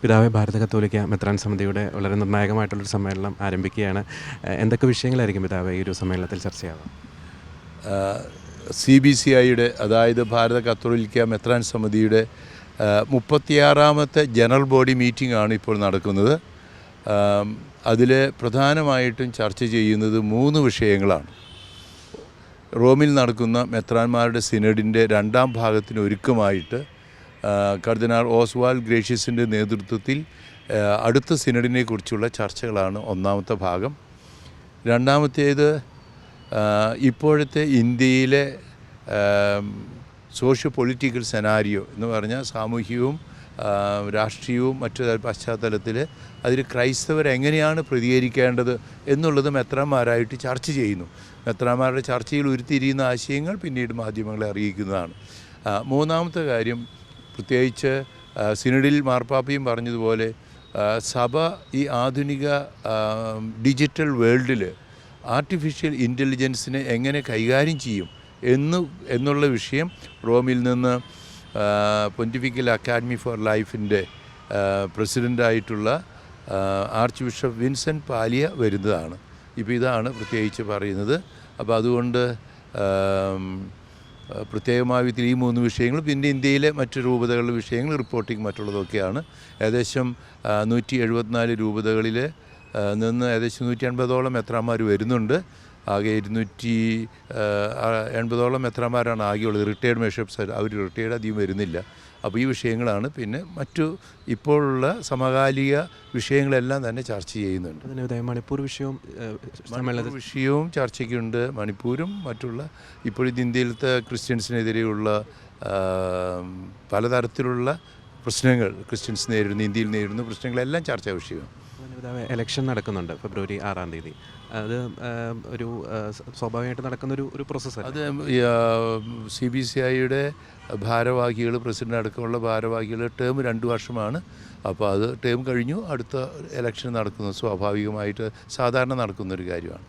പിതാവെ ഭാരത കത്തോലിക്ക മെത്രാൻ സമിതിയുടെ വളരെ നിർണായകമായിട്ടുള്ളൊരു സമ്മേളനം ആരംഭിക്കുകയാണ്. എന്തൊക്കെ വിഷയങ്ങളായിരിക്കും പിതാവെ ഈ ഒരു സമ്മേളനത്തിൽ ചർച്ചയാവുക സി ബി സി ഐയുടെ അതായത് ഭാരത കത്തോലിക്ക മെത്രാൻ സമിതിയുടെ മുപ്പത്തിയാറാമത്തെ ജനറൽ ബോഡി മീറ്റിംഗ് ആണ് ഇപ്പോൾ നടക്കുന്നത്. അതിൽ പ്രധാനമായിട്ടും ചർച്ച ചെയ്യുന്നത് മൂന്ന് വിഷയങ്ങളാണ്. റോമിൽ നടക്കുന്ന മെത്രാന്മാരുടെ സിനഡിന്റെ രണ്ടാം ഭാഗത്തിന് ഒരുക്കമായിട്ട് കർദിനാൾ ഓസ്വാൾ ഗ്രേഷ്യസിന്റെ നേതൃത്വത്തിൽ അടുത്ത സിനഡിനെ കുറിച്ചുള്ള ചർച്ചകളാണ് ഒന്നാമത്തെ ഭാഗം. രണ്ടാമത്തേത് ഇപ്പോഴത്തെ ഇന്ത്യയിലെ സോഷ്യോ പൊളിറ്റിക്കൽ സെനാരിയോ എന്ന് പറഞ്ഞാൽ സാമൂഹികവും രാഷ്ട്രീയവും മറ്റു പശ്ചാത്തലത്തിൽ അതിൽ ക്രൈസ്തവർ എങ്ങനെയാണ് പ്രതികരിക്കേണ്ടത് എന്നുള്ളത് മെത്രാന്മാരായിട്ട് ചർച്ച ചെയ്യുന്നു. മെത്രാന്മാരുടെ ചർച്ചയിൽ ഉരുത്തിരിയുന്ന ആശയങ്ങൾ പിന്നീട് മാധ്യമങ്ങളെ അറിയിക്കുന്നതാണ്. മൂന്നാമത്തെ കാര്യം പ്രത്യേകിച്ച് സിനഡിൽ മാർപ്പാപ്പയും പറഞ്ഞതുപോലെ സഭ ഈ ആധുനിക ഡിജിറ്റൽ വേൾഡിൽ ആർട്ടിഫിഷ്യൽ ഇന്റലിജൻസിനെ എങ്ങനെ കൈകാര്യം ചെയ്യും എന്ന് എന്നുള്ള വിഷയം റോമിൽ നിന്ന് പൊന്റിഫിക്കൽ അക്കാഡമി ഫോർ ലൈഫിന്റെ പ്രസിഡന്റായിട്ടുള്ള ആർച്ച് ബിഷപ്പ് വിൻസെന്റ് പാലിയ വരുന്നതാണ്. ഇപ്പോൾ ഇതാണ് പ്രത്യേകിച്ച് പറയുന്നത്. അപ്പോൾ അതുകൊണ്ട് പ്രത്യേകമായ ഈ മൂന്ന് വിഷയങ്ങൾ പിന്നെ ഇന്ത്യയിലെ മറ്റു രൂപതകളുടെ വിഷയങ്ങൾ റിപ്പോർട്ടിംഗ് മറ്റുള്ളതൊക്കെയാണ്. ഏകദേശം നൂറ്റി എഴുപത്തിനാല് രൂപതകളിൽ നിന്ന് ഏകദേശം നൂറ്റി അൻപതോളം എത്രാമാർ വരുന്നുണ്ട്. ആകെ ഇരുന്നൂറ്റി എൺപതോളം എത്രാമാരാണ് ആകെയുള്ളത് റിട്ടയർഡ് ബിഷപ്സ് അവർ റിട്ടയർഡ് അധികം വരുന്നില്ല. അപ്പോൾ ഈ വിഷയങ്ങളാണ് പിന്നെ മറ്റു ഇപ്പോഴുള്ള സമകാലിക വിഷയങ്ങളെല്ലാം തന്നെ ചർച്ച ചെയ്യുന്നുണ്ട്. മണിപ്പൂർ വിഷയവും വിഷയവും ചർച്ചയ്ക്കുണ്ട്. മണിപ്പൂരും മറ്റുള്ള ഇപ്പോഴത്തെ ഇന്ത്യയിലത്തെ ക്രിസ്ത്യൻസിനെതിരെയുള്ള പലതരത്തിലുള്ള പ്രശ്നങ്ങൾ ക്രിസ്ത്യൻസ് നേരിടുന്ന ഇന്ത്യയിൽ നേരിടുന്ന പ്രശ്നങ്ങളെല്ലാം ചർച്ചാ വിഷയമാണ്. പിതാവെ ഇലക്ഷൻ നടക്കുന്നുണ്ട് ഫെബ്രുവരി ആറാം തീയതി. അത് ഒരു സ്വാഭാവികമായിട്ട് നടക്കുന്ന ഒരു ഒരു പ്രോസസ്സ് അത് സി ബി സി ഐയുടെ ഭാരവാഹികൾ പ്രസിഡന്റ് അടക്കമുള്ള ഭാരവാഹികൾ ടേം രണ്ട് വർഷമാണ്. അപ്പോൾ അത് ടേം കഴിഞ്ഞു അടുത്ത ഇലക്ഷൻ നടക്കുന്നത് സ്വാഭാവികമായിട്ട് സാധാരണ നടക്കുന്നൊരു കാര്യമാണ്.